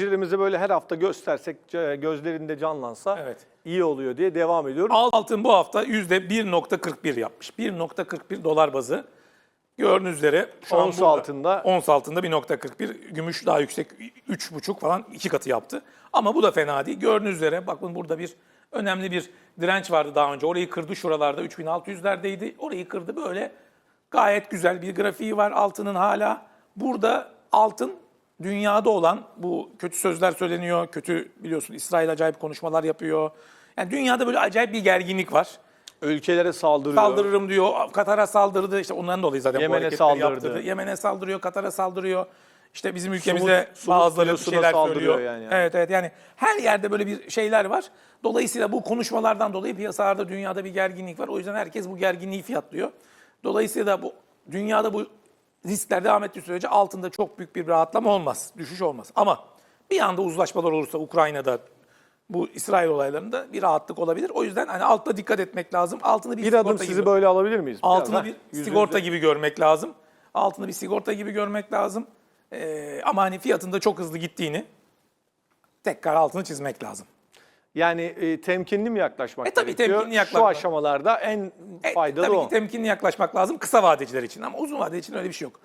izleyicilerimize böyle her hafta göstersek gözlerinde canlansa Evet. iyi oluyor diye devam ediyorum. Altın bu hafta %1.41 yapmış. 1.41 dolar bazı. Gördüğünüz üzere şu an Ons burada. altında. Ons altında 1.41. Gümüş daha yüksek 3.5 falan iki katı yaptı. Ama bu da fena değil. Gördüğünüz üzere bakın burada bir önemli bir direnç vardı daha önce. Orayı kırdı şuralarda 3600'lerdeydi. Orayı kırdı böyle. Gayet güzel bir grafiği var altının hala. Burada altın dünyada olan bu kötü sözler söyleniyor. Kötü biliyorsun İsrail acayip konuşmalar yapıyor. Yani dünyada böyle acayip bir gerginlik var. Ülkelere saldırıyor. Saldırırım diyor. Katar'a saldırdı. İşte ondan dolayı zaten Yemen'e bu hareketleri saldırdı. yaptırdı. Yemen'e saldırıyor, Katar'a saldırıyor. İşte bizim ülkemizde Sumut- Sumut bazıları bir şeyler saldırıyor söylüyor. yani. Evet evet yani her yerde böyle bir şeyler var. Dolayısıyla bu konuşmalardan dolayı piyasalarda dünyada bir gerginlik var. O yüzden herkes bu gerginliği fiyatlıyor. Dolayısıyla bu dünyada bu riskler devam ettiği sürece altında çok büyük bir rahatlama olmaz, düşüş olmaz. Ama bir anda uzlaşmalar olursa Ukrayna'da bu İsrail olaylarında bir rahatlık olabilir. O yüzden hani altta dikkat etmek lazım. Altını bir, Bir adım sizi gibi- böyle alabilir miyiz? Altını bir yüzünüzde. sigorta gibi görmek lazım. Altını bir sigorta gibi görmek lazım. Ee, ama hani fiyatında çok hızlı gittiğini tekrar altını çizmek lazım. Yani e, temkinli mi yaklaşmak E, tabii gerekiyor? temkinli yaklaşmak. Şu aşamalarda en E, faydalı tabii o. ki temkinli yaklaşmak lazım kısa vadeciler için ama uzun vade için öyle bir şey yok.